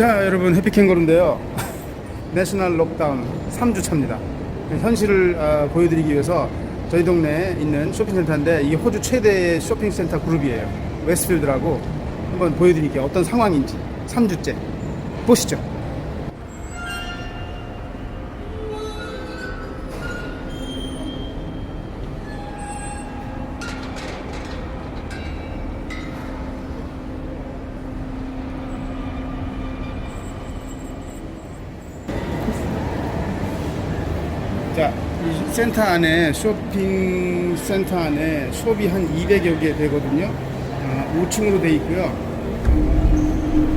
자 여러분 해피캥거루인데요. 내셔널 록다운 3주 차입니다. 현실을 어, 보여드리기 위해서 저희 동네에 있는 쇼핑센터인데 이게 호주 최대 쇼핑센터 그룹이에요. 웨스필드라고 한번 보여드릴게요. 어떤 상황인지. 3주째. 보시죠 이 센터 안에 쇼핑 센터 안에 숍이 한 200여 개 되거든요. 아, 5층으로 돼 있고요.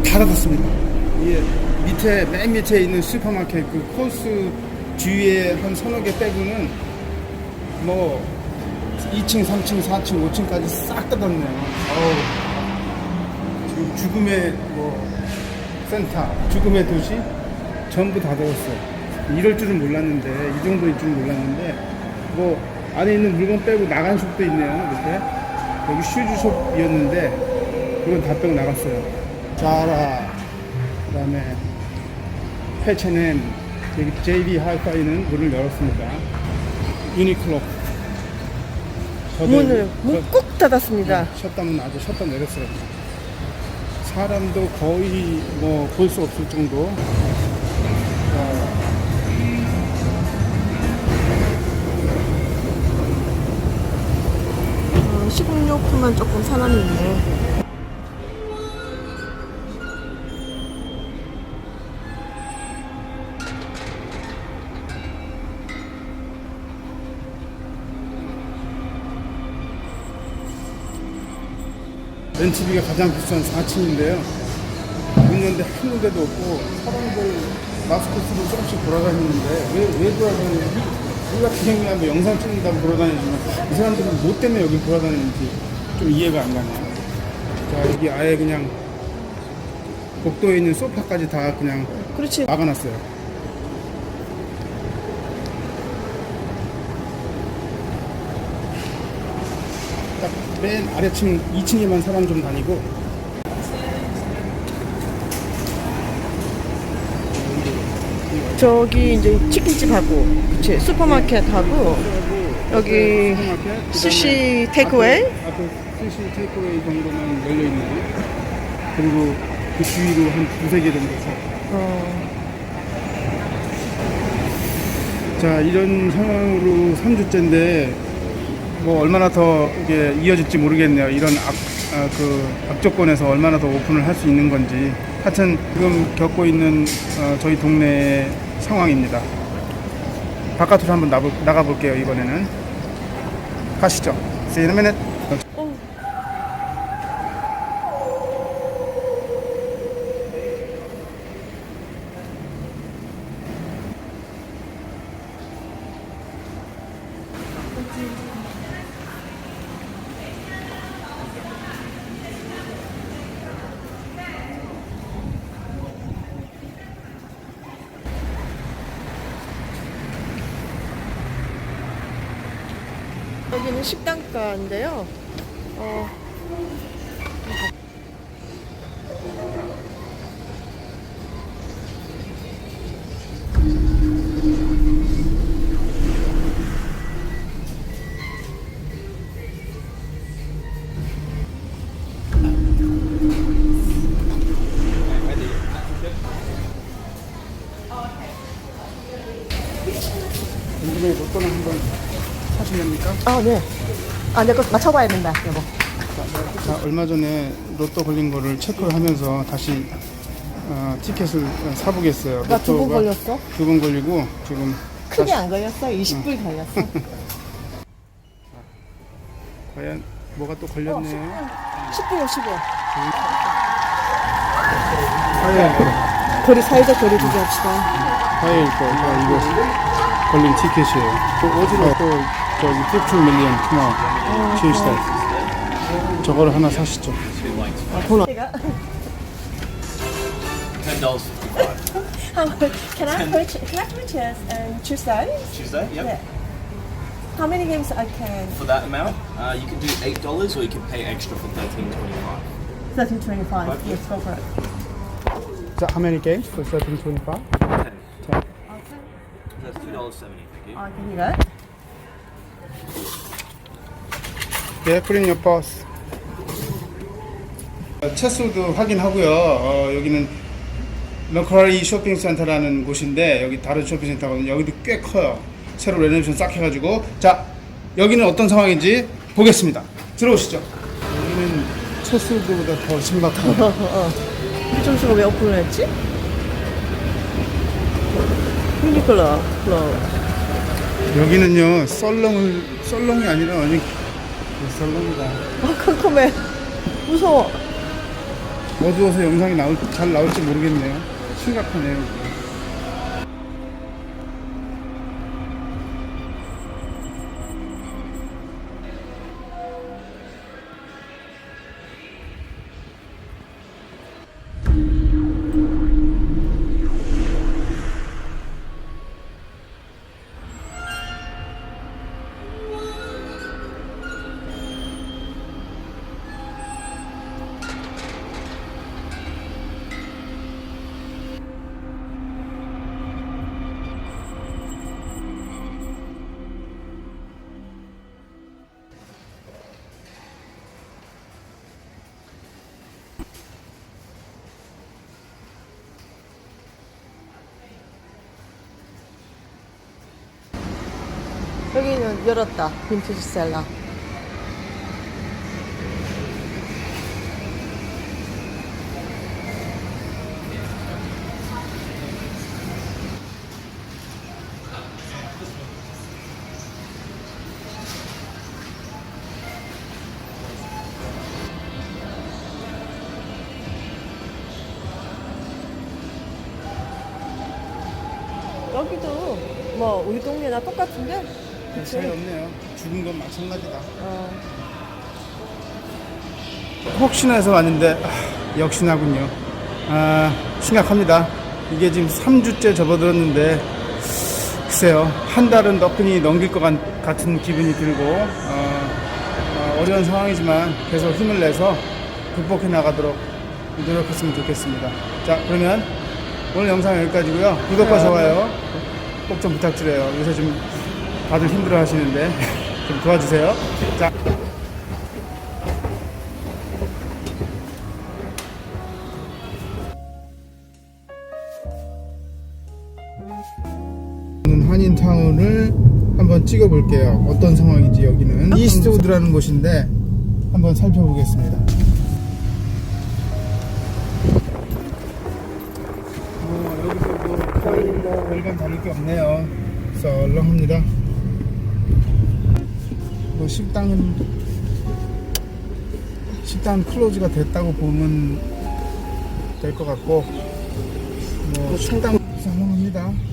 다 닫았습니다. 이게 밑에 맨 밑에 있는 슈퍼마켓 그 코스 주위에 한 서너 개 빼고는 뭐 2층, 3층, 4층, 5층까지 싹 닫았네요. 어우, 지금 죽음의 뭐 센터, 죽음의 도시 전부 다 닫았어요. 이럴 줄은 몰랐는데 이 정도일 줄은 몰랐는데 뭐 안에 있는 물건 빼고 나간 숍도 있네요 밑에 여기 슈즈숍이었는데 그건 다 빼고 나갔어요 자라 그 다음에 패체넨 여기 JB 하이파이는 문을 열었습니다 유니클로 저도 문을 저- 문꾹 닫았습니다. 셧다운 아주 셧다운 내렸어요. 사람도 거의 뭐 볼 수 없을 정도. 자, 어, 식료품만 조금 사람이 있네. 렌트비가 가장 비싼 4층인데요. 문 연데 한 군데도 없고 사람들 마스크 쓰고 조금씩 돌아다니는데 왜, 왜 돌아다니는지 우리 같은 경우에 뭐 영상 찍는다 고 돌아다니지만 이 사람들은 뭐 때문에 여기 돌아다니는지 좀 이해가 안 가네요. 자 여기 아예 그냥 복도에 있는 소파까지 다 그냥 그렇지. 막아놨어요. 딱 맨 아래층 2층에만 사람 좀 다니고 저기 이제 치킨집하고, 그치 슈퍼마켓하고 여기 스시 테이크웨이? 앞에, 스시 테이크웨이 정도만 열려 있는 그리고 그 주위로 한 두세 개 정도 사. 어, 자 이런 상황으로 3주째인데 뭐 얼마나 더 이게 이어질지 모르겠네요. 이런 악, 아, 그 악조건에서 얼마나 더 오픈을 할 수 있는 건지. 하여튼 지금 겪고 있는 어, 저희 동네의 상황입니다. 바깥으로 한번 나보, 나가볼게요 이번에는. 가시죠. See you in a minute. 어. 여기는 식당가인데요. 어, 아, 네. 아, 내거 맞춰봐야 된다, 여보. 자, 얼마 전에 로또 걸린 거를 체크를 하면서 다시 어, 티켓을 사보겠어요. 나 두 번 로또가 걸렸어? 두 번 걸리고 지금 크게 안 걸렸어? 20불 걸렸어. 과연 뭐가 또 걸렸네요. 10불이요, 10불. 화요일 거, 거리, 사회적 거리 두기 합시다. 화요일 거, 자, 이거 걸린 티켓이에요. 또 어디로 또 저기 15 밀리언 투마 취일시다. 저거를 하나 사시죠. 아, 돈 없. Ten dollars fifty-five. How much? Can I purchase? Can I purchase um, Tuesday? Tuesday. Yep. Yeah. How many games I can? For that amount, uh, you can do eight dollars, or you can pay extra for thirteen twenty-five. Thirteen twenty-five. Okay. Yes, go for it. 자, how many games for shopping 25? Ten. Ten. That's two dollars seventy. Thank you. 아, can you get? 네, 프린 your. 채수도 확인하고요. 어, 여기는 러커리 쇼핑센터라는 곳인데 여기 다른 쇼핑센터거든요. 여기도 꽤 커요. 새로 레노베이션 싹 해가지고 자 여기는 어떤 상황인지 보겠습니다. 들어오시죠. 여기는 채수도보다 더 우리 점수가 왜 오픈을 했지? 유니클라, 클럽. 여기는요 썰렁을 썰렁이 아니라 완전 썰렁이다. 아, 컴컴해. 무서워. 어두워서 영상이 나올, 잘 나올지 모르겠네요. 심각하네요. 여기는 열었다. 빈티지 셀러. 여기도 뭐 우리 동네나 똑같은데? 별 차이 없네요. 죽은 건 마찬가지다. 어. 혹시나 해서 왔는데 아, 역시나군요. 아, 심각합니다. 이게 지금 3주째 접어들었는데 글쎄요 한 달은 너끈히 넘길 것 같- 같은 기분이 들고 어, 려운 상황이지만 계속 힘을 내서 극복해 나가도록 노력했으면 좋겠습니다. 자 그러면 오늘 영상 여기까지고요. 구독과 좋아요 꼭 좀 부탁드려요. 요새 좀 다들 힘들어 하시는데 좀 도와주세요. 자. 한인타운을 한번 찍어볼게요. 어떤 상황인지 여기는 이스트우드라는 곳인데 한번 살펴보겠습니다. 뭐 여기서 뭐뭐 별반 다를 게 없네요. 썰렁합니다. 뭐 식당은 식당 클로즈가 됐다고 보면 될 것 같고 뭐 식당 썰렁합니다. 네.